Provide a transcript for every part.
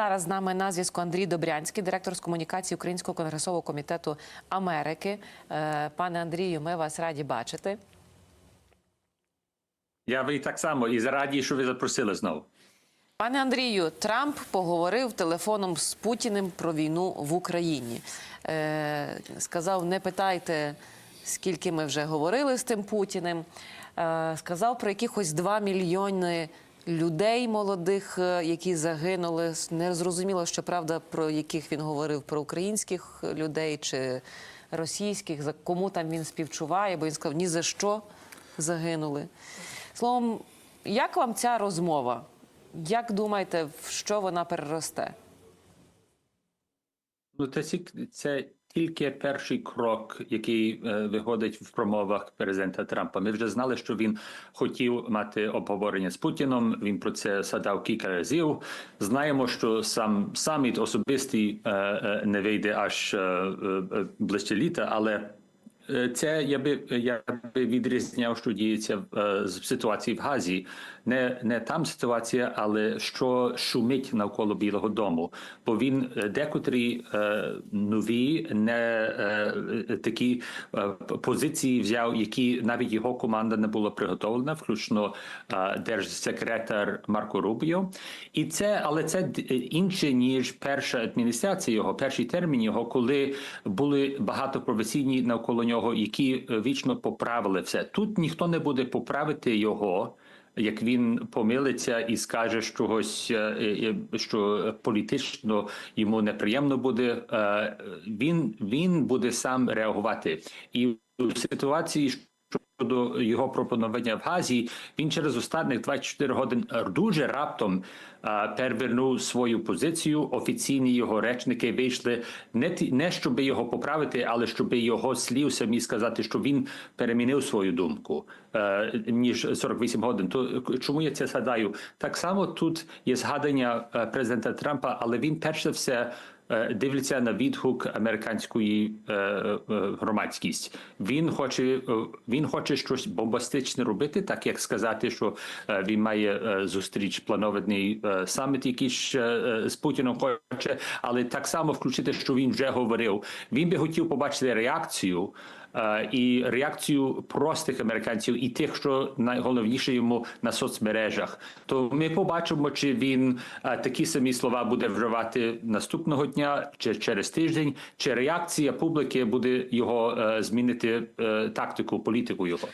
Зараз з нами на зв'язку Андрій Добрянський, директор з комунікації Українського конгресового комітету Америки. Е, Пане Андрію, ми вас раді бачити. Я ви так само і раді, що ви запросили знову. Пане Андрію, Трамп поговорив телефоном з Путіним про війну в Україні. Е, сказав: не питайте, скільки ми вже говорили з тим Путіним. Е, сказав про якихось 2 мільйони людей молодих, е, які загинули. Не зрозуміло, що правда, про яких він говорив, про українських людей чи російських, за кому там він співчуває, бо він сказав, ні за що загинули. Словом, як вам ця розмова? Як думаєте, в що вона переросте? Ну, це, це тільки перший крок, який е, виходить в промовах президента Трампа. Ми вже знали, що він хотів мати обговорення з Путіном. Він про це садав кілька разів. Знаємо, що сам саміт особистий е, е, не вийде аж е, е, ближче літа, але. Е, Це я би я би відрізняв, що діється е, з ситуації в Газі. Не не там ситуація, але що шумить навколо Білого Дому. Бо він е, декотрі е, нові не е, такі е, позиції взяв, які навіть його команда не була приготовлена, включно е, держсекретар Марко Рубіо. І це, але це інше ніж перша адміністрація його, перший термін його, коли були багато професійні навколо нього, які е, вічно поправили все. Тут ніхто не буде поправити його. Як він помилиться і скаже чогось, е, е, що політично йому неприємно буде, він, він буде сам реагувати. І в ситуації, щодо його пропонування в Газі, він через останніх 24 годин дуже раптом а, перевернув свою позицію. Офіційні його речники вийшли не ті, не щоб його поправити, але щоб його слів самі сказати, що він перемінив свою думку е, ніж 48 годин. То чому я це згадаю? Так само тут є згадання е, президента Трампа, але він перш за все дивляться на відгук американської е, е, громадськість. Він хоче е, він хоче щось бомбастичне робити, так як сказати, що е, він має е, зустріч планований е, саміт, який е, е, з Путіном хоче, але так само включити, що він вже говорив. Він би хотів побачити реакцію. Е, І реакцію простих американців і тих, що найголовніше йому на соцмережах, то ми побачимо, чи він е, такі самі слова буде вживати наступного дня, чи через тиждень, чи реакція публіки буде його е, змінити тактику, політику його.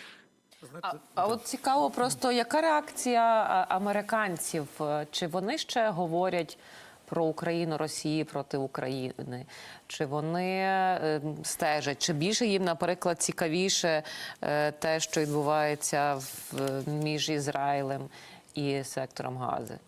А, а от цікаво, просто яка реакція американців? Чи вони ще говорять про Україну Росії проти України? Чи вони е, стежать? Чи більше їм, наприклад, цікавіше е, те, що відбувається між Ізраїлем і сектором Гази?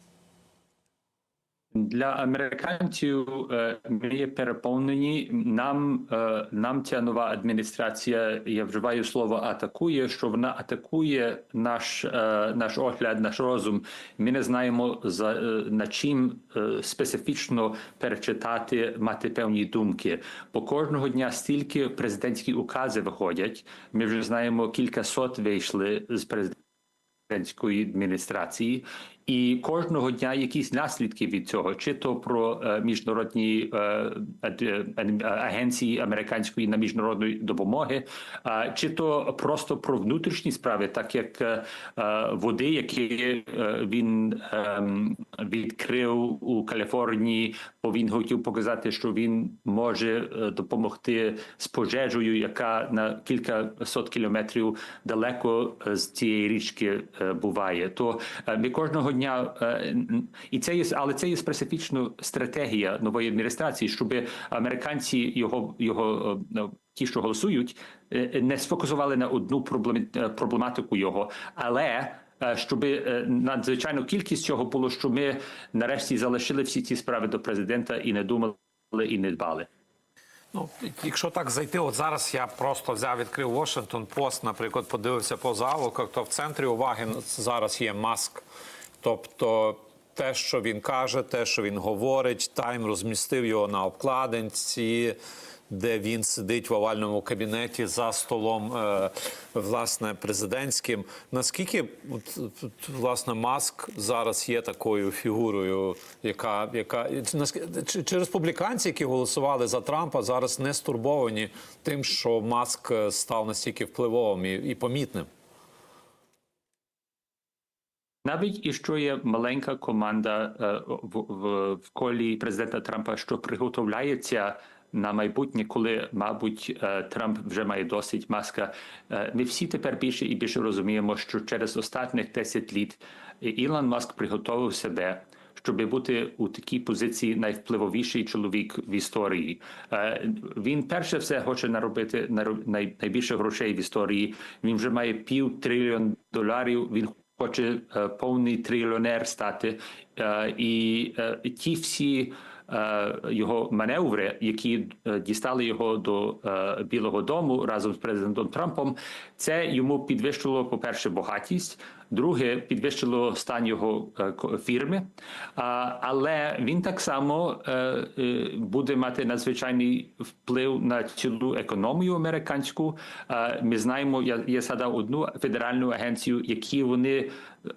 Для американців е, ми переповнені. Нам, е, нам ця нова адміністрація, я вживаю слово атакує, що вона атакує наш, е, наш огляд, наш розум. Ми не знаємо за на чим специфічно перечитати, мати певні думки. Бо кожного дня стільки президентські укази виходять. Ми вже знаємо кілька сот вийшли з президентської адміністрації, і кожного дня якісь наслідки від цього, чи то про е, міжнародні е, агенції американської на міжнародної допомоги, чи то просто про внутрішні справи, так як е, води, які він ем, відкрив у Каліфорнії, бо він хотів показати, що він може допомогти з пожежею, яка на кілька сот кілометрів далеко з цієї річки буває. То ми кожного дня е, і це є, але це є специфічна стратегія нової адміністрації, щоб американці його його е, ті, що голосують, е, не сфокусували на одну проблематику його, але щоб надзвичайно кількість цього було, що ми нарешті залишили всі ці справи до президента і не думали і не дбали. Ну, якщо так зайти, от зараз я просто взяв, відкрив Washington Post, наприклад, подивився по залу, то в центрі уваги зараз є маск. Тобто те, що він каже, те, що він говорить. Тайм розмістив його на обкладинці, де він сидить в овальному кабінеті за столом, е, власне, президентським. Наскільки власне Маск зараз є такою фігурою, яка яка чи, чи республіканці, які голосували за Трампа, зараз не стурбовані тим, що Маск е, став настільки впливовим і, і помітним? Навіть і що є маленька команда е, в, в, в колі президента Трампа, що приготовляється на майбутнє, коли, мабуть, е, Трамп вже має досить маска. Е, Ми всі тепер більше і більше розуміємо, що через останніх 10 літ Ілон Маск приготовив себе. Щоб бути у такій позиції найвпливовіший чоловік в історії, він перше все хоче наробити нароб- найбільше грошей в історії. Він вже має пів трильйон доларів. Він хоче е, повний трильйонер стати, Е, і е, ті всі його маневри, які дістали його до Білого Дому разом з президентом Трампом, це йому підвищило, по-перше, багатість. Друге, підвищило стан його е, фірми, але він так само е, е, буде мати надзвичайний вплив на цілу економію американську. Ми знаємо, я, згадав одну федеральну агенцію, які вони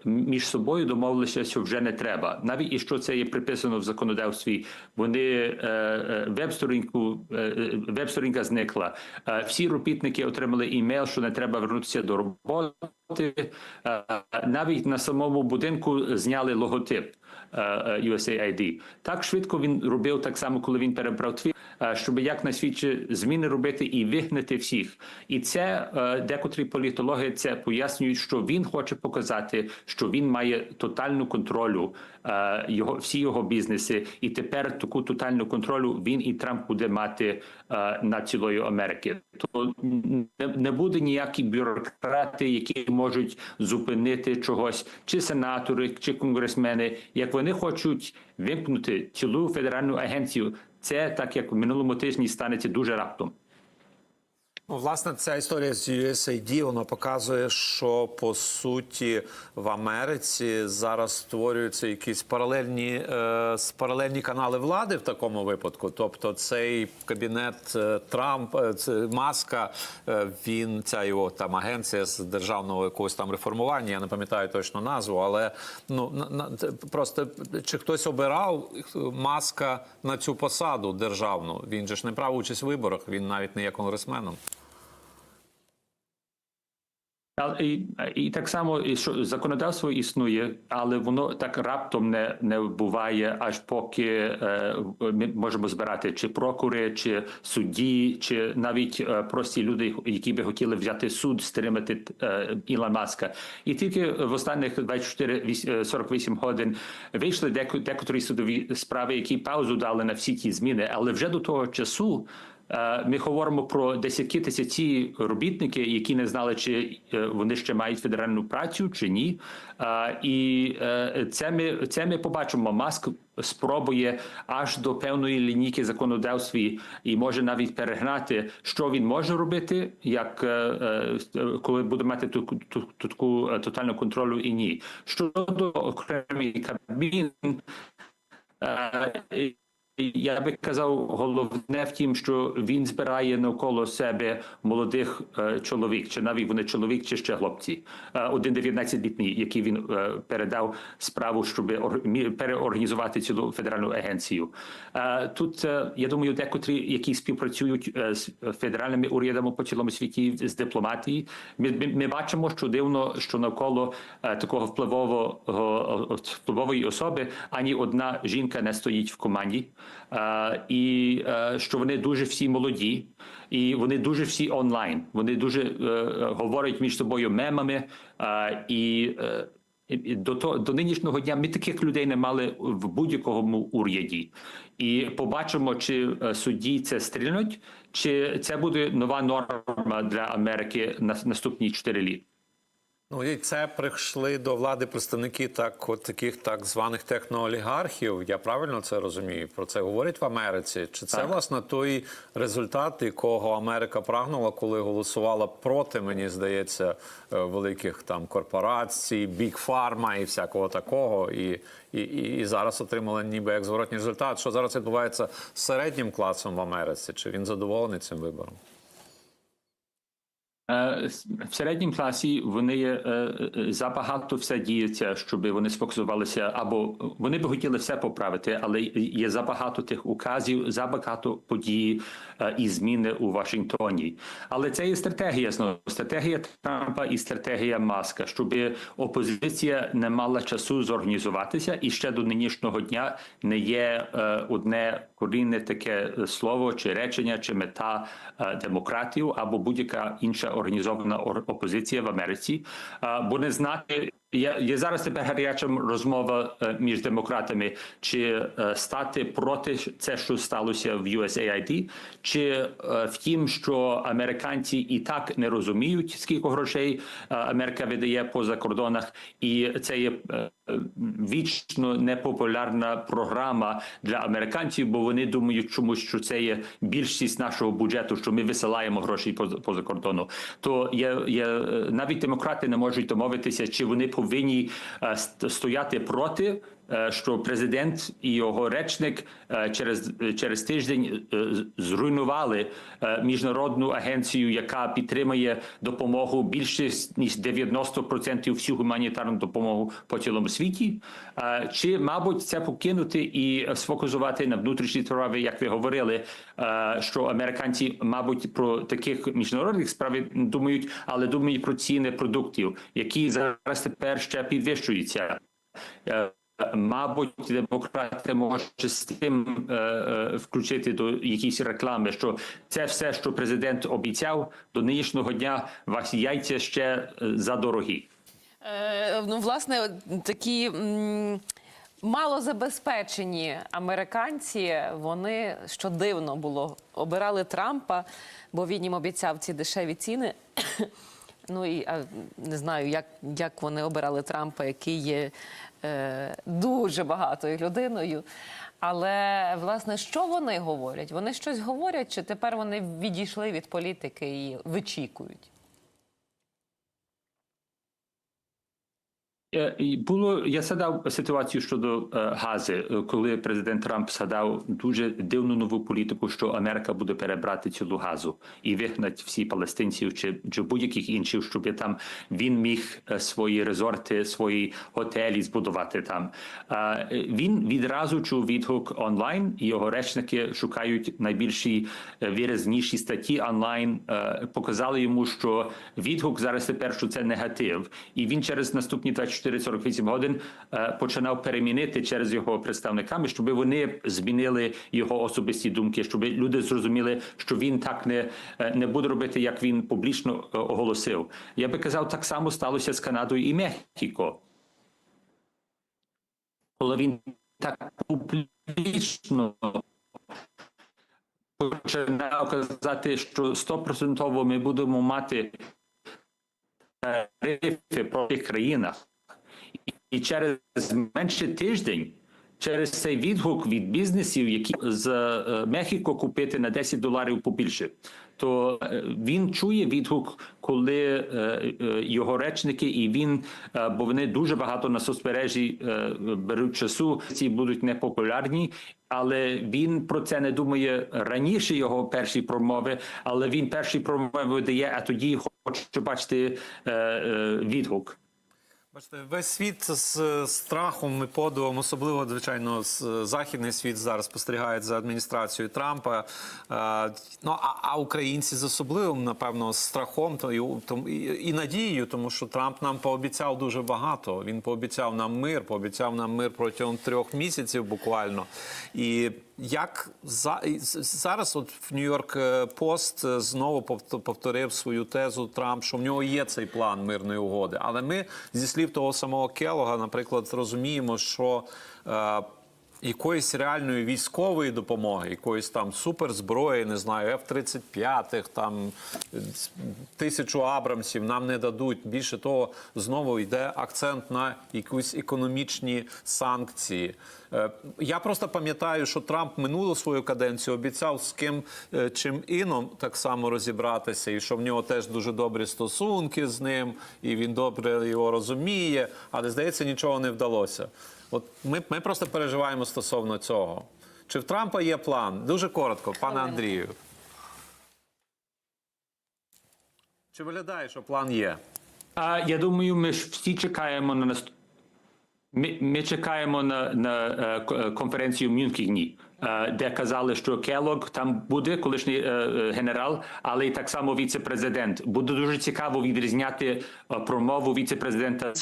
між собою домовилися, що вже не треба. Навіть і що це є приписано в законодавстві, вони веб-сторінку веб-сторінка зникла. Всі робітники отримали імейл, що не треба вернутися до роботи. Навіть на самому будинку зняли логотип USAID. Так швидко він робив так само, коли він перебрав твір, е, щоб якнайшвидше зміни робити і вигнати всіх. І це е, декотрі політологи це пояснюють, що він хоче показати, що він має тотальну контролю е, його всі його бізнеси, і тепер таку тотальну контролю він і Трамп буде мати е, над цілою Америки. То не буде ніякі бюрократи, які можуть зупинити чогось, чи сенатори, чи конгресмени, як вони хочуть вимкнути цілу федеральну агенцію. Це так як в минулому тижні станеться дуже раптом. Ну, власне, ця історія з USAID, вона показує, що по суті в Америці зараз створюються якісь паралельні, е, паралельні канали влади в такому випадку. Тобто, цей кабінет е, Трамп, е, Маска, е, він ця його там агенція з державного якогось там реформування. Я не пам'ятаю точно назву, але ну на, на просто чи хтось обирав маска на цю посаду державну? Він же ж не брав участь в виборах, він навіть не є конгресменом. Але і, і так само і що законодавство існує, але воно так раптом не, не буває, аж поки е, ми можемо збирати чи прокури, чи судді, чи навіть е, прості люди, які би хотіли взяти суд, стримати е, Ілона Маска. І тільки в останніх 24-48 годин вийшли деко, декотрі судові справи, які паузу дали на всі ті зміни, але вже до того часу. Е, Ми говоримо про десятки тисячі робітники, які не знали, чи е, вони ще мають федеральну працю чи ні. Е, І це ми це ми побачимо. Маск спробує аж до певної лінійки законодавстві і може навіть перегнати, що він може робити, як коли буде мати ту, ту, ту таку тотальну контролю і ні. Щодо окремі кабін. Я би казав, головне в тім, що він збирає навколо себе молодих е, чоловік, чи навіть вони чоловік, чи ще хлопці. Е, один 19-літній, який він е, передав справу, щоб ор- переорганізувати цілу федеральну агенцію. Е, тут е, я думаю, декотрі, які співпрацюють е, з федеральними урядами по цілому світі з дипломатії, ми, ми, ми бачимо, що дивно, що навколо е, такого впливового впливової особи ані одна жінка не стоїть в команді, і е, що вони дуже всі молоді, і вони дуже всі онлайн. Вони дуже е, е, говорять між собою мемами е, і. е, До того до нинішнього дня ми таких людей не мали в будь-якому уряді, і побачимо, чи е, судді це стрільнуть, чи це буде нова норма для Америки на наступні 4 літа. Ну і це прийшли до влади представники так, от таких так званих техноолігархів. Я правильно це розумію? Про це говорять в Америці. Чи це Так. власне той результат, якого Америка прагнула, коли голосувала проти, мені здається, е, великих там корпорацій, бік фарма і всякого такого, і, і, і, і зараз отримала ніби як зворотній результат. Що зараз відбувається з середнім класом в Америці? Чи він задоволений цим вибором? Е, В середньому класі вони е, е, забагато все діється, щоб вони сфокусувалися, або вони би хотіли все поправити, але є забагато тих указів, забагато подій і зміни у Вашингтоні. Але це є стратегія знову стратегія Трампа і стратегія Маска, щоб опозиція не мала часу зорганізуватися, і ще до нинішнього дня не є одне корінне таке слово чи речення, чи мета демократів або будь-яка інша організована ор- опозиція в Америці, буде знати. Є, є зараз тепер гаряча розмова е, між демократами, чи е, стати проти це, що сталося в USAID, чи е, в тім, що американці і так не розуміють, скільки грошей Америка видає по закордонах, і це є вічно непопулярна програма для американців, бо вони думають чомусь, що це є більшість нашого бюджету, що ми висилаємо гроші поза, поза кордону. То є, є навіть демократи не можуть домовитися, чи вони повинні е, ст- стояти проти. Е, Що президент і його речник е, через через тиждень е, зруйнували міжнародну агенцію, яка підтримує допомогу більше ніж 90% всю гуманітарну допомогу по цілому світі. Чи, мабуть, це покинути і сфокусувати на внутрішній справі, як ви говорили, що американці, мабуть, про таких міжнародних справ думають, але думають про ціни продуктів, які зараз тепер ще підвищуються. Е, Мабуть, демократи можуть з тим е, е, включити до якісь реклами, що це все, що президент обіцяв до нинішнього дня, ваші яйця ще е, задорогі. Е, ну, власне, такі м, малозабезпечені американці, вони що дивно було, обирали Трампа, бо він їм обіцяв ці дешеві ціни. Ну і а, не знаю, як, як вони обирали Трампа, який є дуже багатою людиною. Але власне, що вони говорять? Вони щось говорять, чи тепер вони відійшли від політики і вичікують? Е, і Було я згадав ситуацію щодо е, гази, е, коли президент Трамп згадав дуже дивну нову політику, що Америка буде перебрати цілу газу і вигнать всі палестинців чи, чи будь-яких інших, щоб там він міг е, свої резорти, свої готелі збудувати там. Е, Він відразу чув відгук онлайн, його речники шукають найбільші е, виразніші статті онлайн. е, Показали йому, що відгук зараз тепер, що це негатив, і він через наступні 24-48 годин е, починав перемінити через його представниками, щоб вони змінили його особисті думки, щоб люди зрозуміли, що він так не, е, не буде робити, як він публічно е, оголосив. Я би казав, так само сталося з Канадою і Мехіко. Коли він так публічно починав казати, що стопроцентово ми будемо мати тарифи по тих країнах, і через менше тиждень. Через цей відгук від бізнесів, які з е, Мехіко купити на 10 доларів побільше, то е, він чує відгук, коли е, його речники, і він, бо вони дуже багато на соцмережі беруть часу, ці будуть непопулярні. Але він про це не думає раніше його перші промови, але він перші промови видає, а тоді хоче бачити відгук. Бачите, весь світ з страхом і подивом, особливо, звичайно, західний світ зараз спостерігає за адміністрацією Трампа. Е, Ну а, а українці з особливим, напевно, страхом то і, і надією, тому що Трамп нам пообіцяв дуже багато. Він пообіцяв нам мир, пообіцяв нам мир протягом трьох місяців буквально. І як за зараз, от в Нью-Йорк е, Пост е, знову повт- повторив свою тезу Трамп, що в нього є цей план мирної угоди. Але ми зі слів того самого Келога, наприклад, розуміємо, що е, якоїсь реальної військової допомоги, якоїсь там суперзброї, не знаю, F-35, там тисячу Абрамсів нам не дадуть. Більше того, знову йде акцент на якісь економічні санкції. Е, Я просто пам'ятаю, що Трамп минулу свою каденцію обіцяв з ким е, чим іном так само розібратися, і що в нього теж дуже добрі стосунки з ним, і він добре його розуміє, але здається, нічого не вдалося. От ми, ми просто переживаємо стосовно цього. Чи в Трампа є план? Дуже коротко, пане Андрію. Чи виглядає, що план є? А я думаю, ми ж всі чекаємо на наст... Ми, ми чекаємо на, на е, е, конференцію в Мюнхені, е, де казали, що Келог там буде, колишній генерал, але й так само віце-президент. Буде дуже цікаво відрізняти промову віце-президента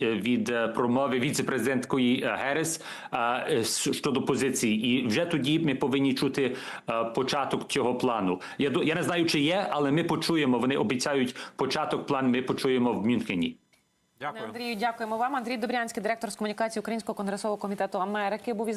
від промови віце-президенткої Герес щодо позиції. І вже тоді ми повинні чути початок цього плану. Я я не знаю, чи є, але ми почуємо. Вони обіцяють початок плану. Ми почуємо в Мюнхені. Дякую. Андрію, дякуємо вам. Андрій Добрянський, директор з комунікації Українського конгресового комітету Америки, був із